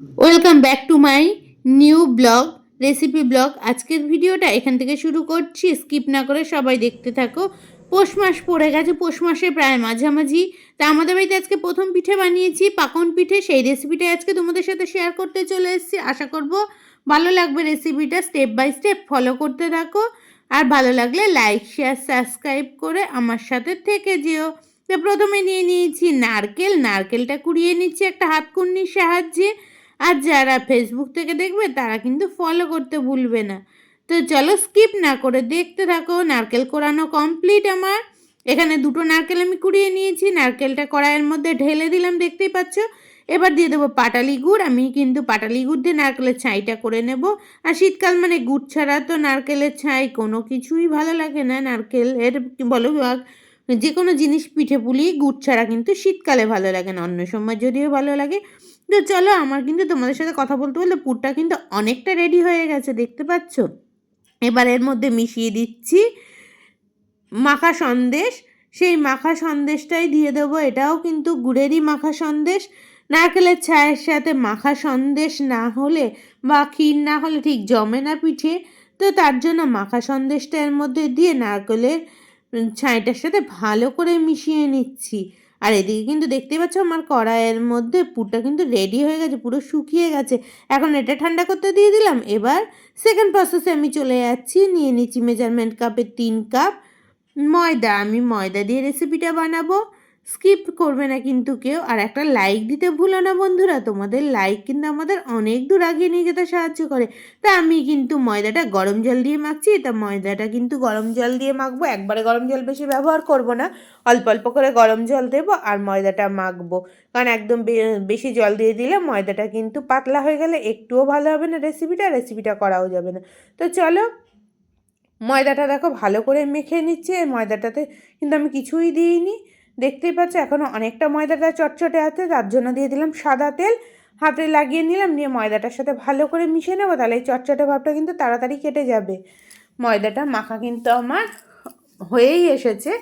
Welcome back to my new blog recipe blog আজকের ভিডিওটা এখান থেকে শুরু করছি। স্কিপ না করে সবাই দেখতে থাকো। পৌষ মাস পড়ে গেছে, পৌষ মাসে প্রায় মাঝামাঝি। তা আমাদের বাড়িতে আজকে প্রথম পিঠে বানিয়েছি, পাকন পিঠে। সেই রেসিপিটা আজকে তোমাদের সাথে শেয়ার করতে চলে এসেছি। আশা করব ভালো লাগবে রেসিপিটা স্টেপ বাই স্টেপ ফলো করতে থাকো। আর ভালো লাগলে লাইক শেয়ার সাবস্ক্রাইব করে আমার সাথে থেকে যেও। তো প্রথমে নিয়ে নিয়েছি নারকেল। নারকেলটা কুড়িয়ে নিচ্ছি একটা হাতকুন্নির সাহায্যে। আর যারা ফেসবুক থেকে দেখবে, তারা কিন্তু ফলো করতে ভুলবে না। তো চলো স্কিপ না করে দেখতে থাকো, নারকেল কোরানো কমপ্লিট আমার। এখানে দুটো নারকেল আমি কুড়িয়ে নিয়েছি, নারকেলটা কড়াইয়ের মধ্যে ঢেলে দিলাম, দেখতেই পাচ্ছ? এবার দিয়ে দেবো পাটালি গুড়, আমি কিন্তু পাটালি গুড় দিয়ে নারকেলের ছাইটা করে নেব। আর শীতকাল মানে গুড় ছাড়া তো নারকেলের ছাই কোনো কিছুই ভালো লাগে না। নারকেলের বলো যে কোনো জিনিস পিঠে পুলি গুড় ছাড়া কিন্তু শীতকালে ভালো লাগে না, অন্য সময় যদিও ভালো লাগে। তো চলো আমার কিন্তু তোমাদের সাথে কথা বলতে বলতে পুরটা কিন্তু অনেকটা রেডি হয়ে গেছে, দেখতে পাচ্ছ? এবার এর মধ্যে মিশিয়ে দিচ্ছি মাখা সন্দেশ। সেই মাখা সন্দেশটাই দিয়ে দেবো, এটাও কিন্তু গুড়েরই মাখা সন্দেশ। নারকেলের ছায়ের সাথে মাখা সন্দেশ না হলে বা ক্ষীর না হলে ঠিক জমে না পিঠে। তো তার জন্য মাখা সন্দেশটা এর মধ্যে দিয়ে নারকেলের ছাইটার সাথে ভালো করে মিশিয়ে নিচ্ছি। আর এদিকে কিন্তু দেখতেই পাচ্ছ আমার কড়াইয়ের মধ্যে পুরটা কিন্তু রেডি হয়ে গেছে, পুরো শুকিয়ে গেছে। এখন এটা ঠান্ডা করতে দিয়ে দিলাম, এবার সেকেন্ড প্রসেসে আমি চলে যাচ্ছি, নিয়ে নিচ্ছি মেজারমেন্ট কাপের তিন কাপ ময়দা, আমি ময়দা দিয়ে রেসিপিটা বানাবো। স্কিপ করবে না কিন্তু কেউ। আর একটা লাইক দিতে ভুলো না বন্ধুরা, তোমাদের লাইক কিন্তু আমাদের অনেক দূর আগিয়ে নিয়ে যেতে সাহায্য করে। তা আমি কিন্তু ময়দাটা গরম জল দিয়ে মাখছি, তা ময়দাটা কিন্তু গরম জল দিয়ে মাখবো। একবারে গরম জল বেশি ব্যবহার করব না, অল্প অল্প করে গরম জল দেবো আর ময়দাটা মাখবো। কারণ একদম বেশি জল দিয়ে দিলে ময়দাটা কিন্তু পাতলা হয়ে গেলে একটুও ভালো হবে না রেসিপিটা রেসিপিটা করাও যাবে না। তো চলো, ময়দাটা দেখো ভালো করে মেখে নিচ্ছে। ময়দাটাতে কিন্তু আমি কিছুই দিইনি। দেখতেই পাচ্ছ এখনও অনেকটা ময়দাটা চটচটে আছে তার জন্য দিয়ে দিলাম সাদা তেল। হাতে লাগিয়ে নিলাম, নিয়ে ময়দাটার সাথে ভালো করে মিশে নেব, তাহলে এই চটচটে ভাবটা কিন্তু তাড়াতাড়ি কেটে যাবে। ময়দাটা মাখা কিন্তু আমার হয়েই এসেছে।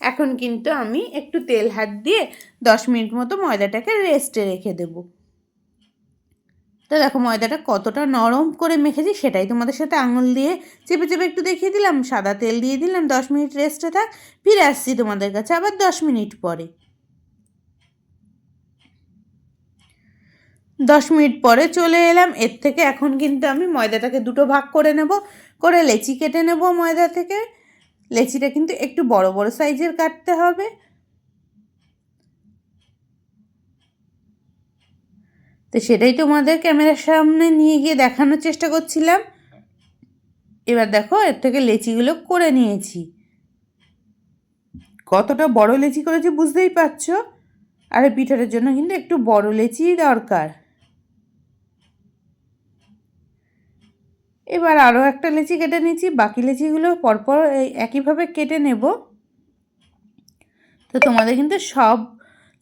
এখন কিন্তু আমি একটু তেল হাত দিয়ে দশ মিনিট মতো ময়দাটাকে রেস্টে রেখে দেবো। তো দেখো ময়দাটা কতটা নরম করে মেখেছি সেটাই তোমাদের সাথে আঙুল দিয়ে চেপে চেপে একটু দেখিয়ে দিলাম, সাদা তেল দিয়ে দিলাম, দশ মিনিট রেস্টে থাক, ফিরে আসছি তোমাদের কাছে আবার দশ মিনিট পরে। দশ মিনিট পরে চলে এলাম, এর থেকে এখন কিন্তু আমি ময়দাটাকে দুটো ভাগ করে নেব, করে লেচি কেটে নেব ময়দা থেকে। লেচিটা কিন্তু একটু বড় বড় সাইজের কাটতে হবে। তো সেটাই তোমাদের ক্যামেরার সামনে নিয়ে গিয়ে দেখানোর চেষ্টা করছিলাম। এবার দেখো, এর থেকে লেচিগুলো করে নিয়েছি। কতটা বড় লেচি করেছি বুঝতেই পারছ? আর, পিঠাটার জন্য কিন্তু একটু বড় লেচি দরকার। এবার আরও একটা লেচি কেটে নিয়েছি, বাকি লেচিগুলো পরপর একইভাবে কেটে নেব। তো তোমাদের কিন্তু সব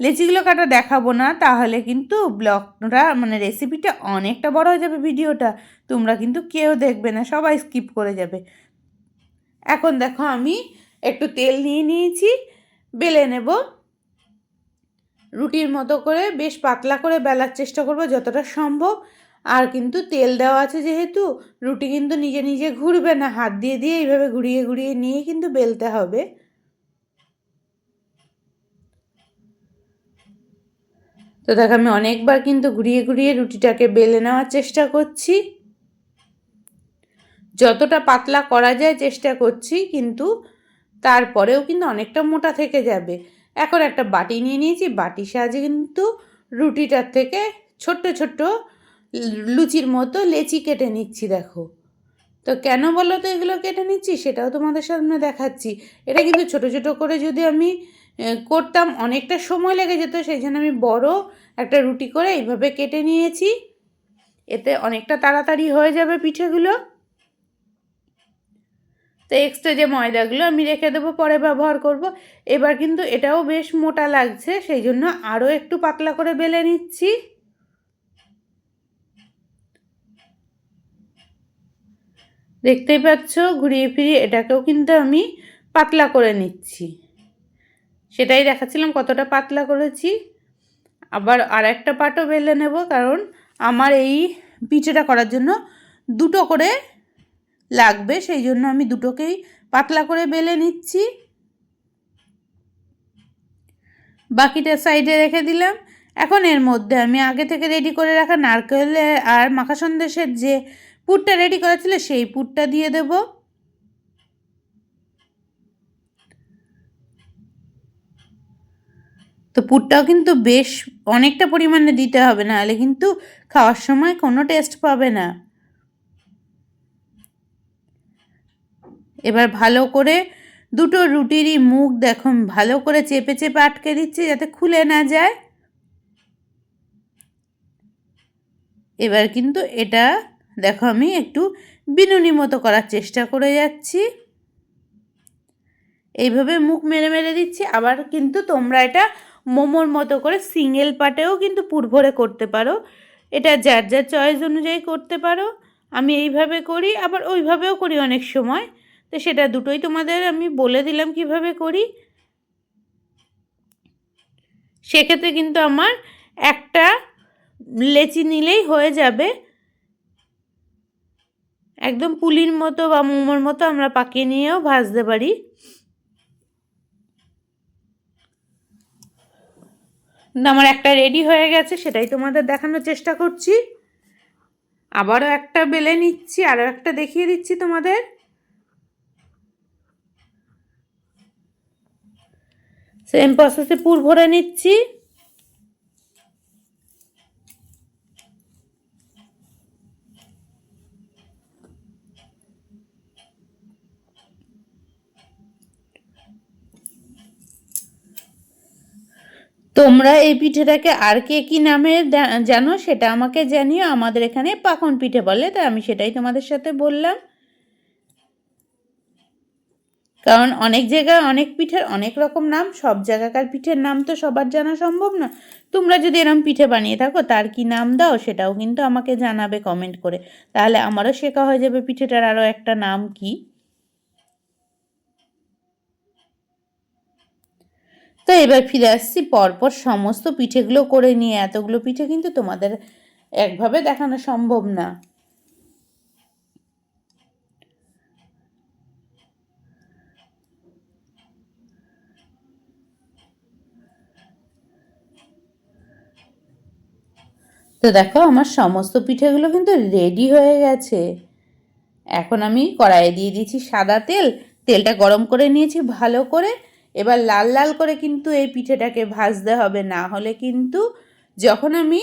লেচিগুলো কাটা দেখাবো না, তাহলে কিন্তু ব্লগটা মানে রেসিপিটা অনেকটা বড় হয়ে যাবে ভিডিওটা। তোমরা কিন্তু কেউ দেখবে না, সবাই স্কিপ করে যাবে। এখন দেখো আমি একটু তেল নিয়ে নিয়েছি, বেলে নেব। রুটির মতো করে বেশ পাতলা করে বেলার চেষ্টা করব যতটা সম্ভব। আর কিন্তু তেল দেওয়া আছে যেহেতু, রুটি কিন্তু নিজে নিজে ঘুরবে না, হাত দিয়ে দিয়ে এইভাবে ঘুরিয়ে ঘুরিয়ে নিয়ে কিন্তু বেলতে হবে। তো দেখো, আমি অনেকবার কিন্তু ঘুরিয়ে ঘুরিয়ে রুটিটাকে বেলে নেওয়ার চেষ্টা করছি। যতটা পাতলা করা যায় চেষ্টা করছি, কিন্তু তারপরেও কিন্তু অনেকটা মোটা থেকে যাবে। এখন একটা বাটি নিয়ে নিয়েছি বাটির সাহায্যে কিন্তু রুটিটার থেকে ছোট্ট ছোট্ট লুচির মতো লেচি কেটে নিচ্ছি, দেখো। তো কেন বলো তো এগুলো কেটে নিচ্ছি? সেটাও তোমাদের সামনে দেখাচ্ছি। এটা কিন্তু ছোট ছোট করে যদি আমি করতাম, অনেকটা সময় লেগে যেত, সেই জন্য আমি বড় একটা রুটি করে এইভাবে কেটে নিয়েছি। এতে অনেকটা তাড়াতাড়ি হয়ে যাবে পিঠেগুলো। তো এক্সট্রা যে ময়দাগুলো আমি রেখে দেবো, পরে ব্যবহার করব। এবার কিন্তু এটাও বেশ মোটা লাগছে, সেই জন্য আরও একটু পাতলা করে বেলে নিচ্ছি। দেখতেই পাচ্ছ, ঘুরিয়ে ফিরিয়ে এটাকেও কিন্তু আমি পাতলা করে নিচ্ছি। সেটাই দেখাচ্ছিলাম কতটা পাতলা করেছি। আবার আর একটা পাটও বেলে নেব, কারণ আমার এই পিঠেটা করার জন্য দুটো করে লাগবে, সেই জন্য আমি দুটোকেই পাতলা করে বেলে নিচ্ছি। বাকিটা সাইডে রেখে দিলাম। এখন এর মধ্যে আমি আগে থেকে রেডি করে রাখা নারকেল আর মাখা সন্দেশের যে পুরটা রেডি করা ছিল, সেই পুরটা দিয়ে দেব। তো পুরটাও কিন্তু বেশ অনেকটা পরিমাণে দিতে হবে, নাহলে কিন্তু খাওয়ার সময় কোনো টেস্ট পাবে না। এবার ভালো করে দুটো রুটিরই মুখ দেখো ভালো করে চেপে চেপে আটকে দিচ্ছি যাতে খুলে না যায়। এবার কিন্তু এটা দেখো আমি একটু বিনুনি মতো করার চেষ্টা করে যাচ্ছি। এইভাবে মুখ মেরে মেরে দিচ্ছি, আবার কিন্তু তোমরা এটা মোমোর মতো করে সিঙ্গেল পাটেও কিন্তু পুর ভরে করতে পারো। এটা যার যার চয়েস অনুযায়ী করতে পারো। আমি এইভাবে করি, আবার ওইভাবেও করি অনেক সময়। তো সেটা দুটোই তোমাদের আমি বলে দিলাম কীভাবে করি। সেক্ষেত্রে কিন্তু আমার একটা লেচি নিলেই হয়ে যাবে। একদম পুলির মতো বা মোমোর মতো আমরা পাকিয়ে নিয়েও ভাজতে পারি। আমার একটা রেডি হয়ে গেছে, সেটাই তোমাদের দেখানোর চেষ্টা করছি। আবারও একটা বেলে নিচ্ছি, আরও একটা দেখিয়ে দিচ্ছি তোমাদের। সেম প্রসেসে পুর ভরে নিচ্ছি। তোমরা এই পিঠেটাকে আর কে কী নামে জানো সেটা আমাকে জানিও। আমাদের এখানে পাখন পিঠে বলে, তাই আমি সেটাই তোমাদের সাথে বললাম। কারণ অনেক জায়গায় অনেক পিঠের অনেক রকম নাম, সব জায়গাকার পিঠের নাম তো সবার জানা সম্ভব না। তোমরা যদি এরম পিঠে বানিয়ে থাকো, তার কি নাম দাও সেটাও কিন্তু আমাকে জানাবে কমেন্ট করে। তাহলে আমারও শেখা হয়ে যাবে পিঠেটার আরও একটা নাম কি। তো এবার ফিরে আসছি পরপর সমস্ত পিঠেগুলো করে নিয়ে, এতগুলো পিঠে কিন্তু তোমাদের একভাবে দেখানো সম্ভব না। তো দেখো আমার সমস্ত পিঠেগুলো কিন্তু রেডি হয়ে গেছে। এখন আমি কড়াইয়ে দিয়ে দিয়েছি সাদা তেল। তেলটা গরম করে নিয়েছি ভালো করে। এবার লাল লাল করে কিন্তু এই পিঠেটাকে ভাজতে হবে। না হলে কিন্তু যখন আমি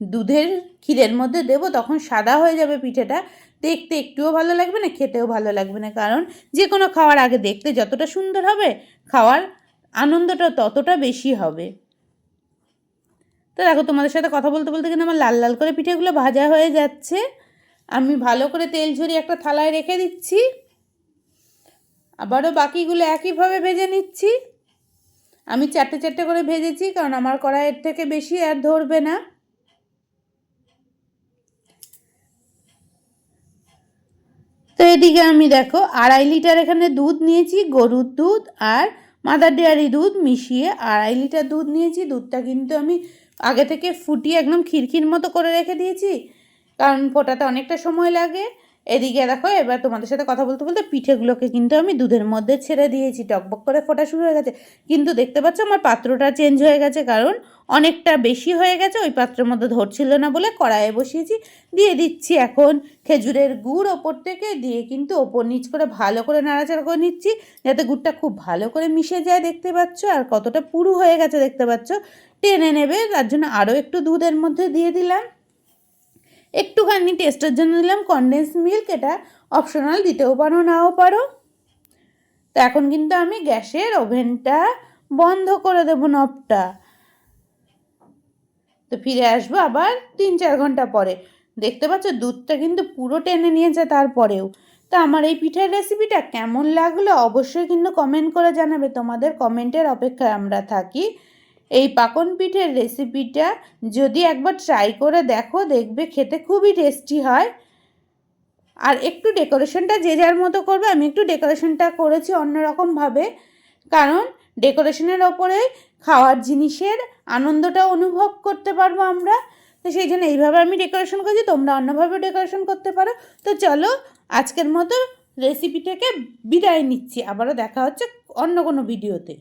দুধের ক্ষীরের মধ্যে দেব তখন সাদা হয়ে যাবে পিঠেটা। দেখতে একটুও ভালো লাগবে না, খেতেও ভালো লাগবে না। কারণ যে কোনো খাওয়ার আগে দেখতে যতটা সুন্দর হবে, খাওয়ার আনন্দটা ততটা বেশি হবে। তো দেখো তোমাদের সাথে কথা বলতে বলতে কিন্তু আমার লাল লাল করে পিঠেগুলো ভাজা হয়ে যাচ্ছে। আমি ভালো করে তেল ঝরিয়ে একটা থালায় রেখে দিচ্ছি। আবারও বাকিগুলো একইভাবে ভেজে নিচ্ছি। আমি চারটে চারটে করে ভেজেছি, কারণ আমার কড়াইয়ের থেকে বেশি আর ধরবে না। তো এদিকে আমি দেখো, আড়াই লিটার এখানে দুধ নিয়েছি, গরুর দুধ আর মাদার ডেয়ারি দুধ মিশিয়ে আড়াই লিটার দুধ নিয়েছি। দুধটা কিন্তু আমি আগে থেকে ফুটিয়ে একদম খিরখির মতো করে রেখে দিয়েছি, কারণ ফোটাতে অনেকটা সময় লাগে। এদিকে দেখো, এবার তোমাদের সাথে কথা বলতে বলতে পিঠেগুলোকে কিন্তু আমি দুধের মধ্যে ছেড়ে দিয়েছি। টকবক করে ফোটা শুরু হয়ে গেছে। কিন্তু দেখতে পাচ্ছ আমার পাত্রটা চেঞ্জ হয়ে গেছে, কারণ অনেকটা বেশি হয়ে গেছে। ওই পাত্রের মধ্যে ধরছিল না বলে কড়াইয়ে বসিয়েছি। দিয়ে দিচ্ছি এখন খেজুরের গুড় ওপর থেকে। দিয়ে কিন্তু ওপর নিচ করে ভালো করে নাড়াচাড়া করে নিচ্ছি, যাতে গুড়টা খুব ভালো করে মিশে যায় দেখতে পাচ্ছ। আর কতটা পুরু হয়ে গেছে দেখতে পাচ্ছ। টেনে নেবে, তার জন্য আরও একটু দুধের মধ্যে দিয়ে দিলাম। একটুখানি টেস্টের জন্য দিলাম কনডেন্স মিল্ক এটা অপশনাল দিতেও পারো, নাও পারো। তো এখন কিন্তু আমি গ্যাসের ওভেনটা বন্ধ করে দেবো নবটা তো ফিরে আসব আবার তিন চার ঘণ্টা পরে। দেখতে পাচ্ছ, দুধটা কিন্তু পুরো টেনে নিয়েছে তারপরেও। তো আমার এই পিঠের রেসিপিটা কেমন লাগল, অবশ্যই কিন্তু কমেন্ট করে জানাবে। তোমাদের কমেন্টের অপেক্ষায় আমরা থাকি। এই পাকন পিঠের রেসিপিটা যদি একবার ট্রাই করে দেখো, দেখবে খেতে খুবই টেস্টি হয়। আর একটু ডেকোরেশনটা যে যার মতো করবে, আমি একটু ডেকোরেশনটা করেছি অন্যরকমভাবে কারণ ডেকোরেশনের ওপরে খাওয়ার জিনিসের আনন্দটা অনুভব করতে পারব আমরা। তো সেই জন্য এইভাবে আমি ডেকোরেশন করছি, তোমরা অন্যভাবে ডেকোরেশন করতে পারো। তো চলো, আজকের মতো রেসিপিটাকে বিদায় নিচ্ছি। আবারও দেখা হচ্ছে অন্য কোনো ভিডিওতে